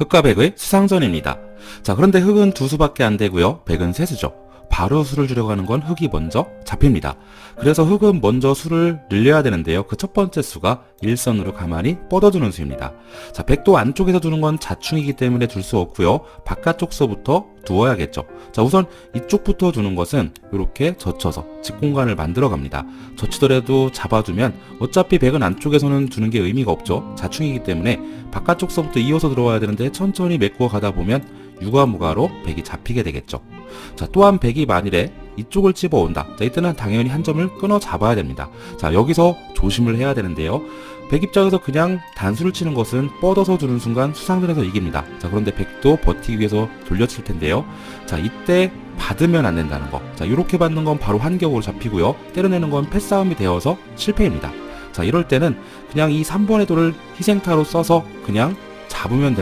흑과 백의 수상전입니다. 자, 그런데 흑은 두 수밖에 안 되고요. 백은 세 수죠. 바로 수를 줄여가는 건 흑이 먼저 잡힙니다. 그래서 흑은 먼저 수를 늘려야 되는데요. 그 첫 번째 수가 일선으로 가만히 뻗어주는 수입니다. 자, 백도 안쪽에서 두는 건 자충이기 때문에 둘수 없고요. 바깥쪽 서부터 두어야겠죠. 자, 우선 이쪽부터 두는 것은 이렇게 젖혀서 직공간을 만들어 갑니다. 젖히더라도 잡아두면 어차피 백은 안쪽에서는 두는 게 의미가 없죠. 자충이기 때문에 바깥쪽 서부터 이어서 들어와야 되는데 천천히 메꾸어 가다 보면 유가무가로 백이 잡히게 되겠죠. 자, 또한 백이 만일에 이쪽을 집어온다. 자, 이때는 당연히 한 점을 끊어 잡아야 됩니다. 자, 여기서 조심을 해야 되는데요. 백 입장에서 그냥 단수를 치는 것은 뻗어서 두는 순간 수상전에서 이깁니다. 자, 그런데 백도 버티기 위해서 돌려칠 텐데요. 자, 이때 받으면 안 된다는 거. 자, 이렇게 받는 건 바로 한격으로 잡히고요. 때려내는 건 패싸움이 되어서 실패입니다. 자, 이럴 때는 그냥 이 3번의 돌을 희생타로 써서 그냥 잡으면 됩니다.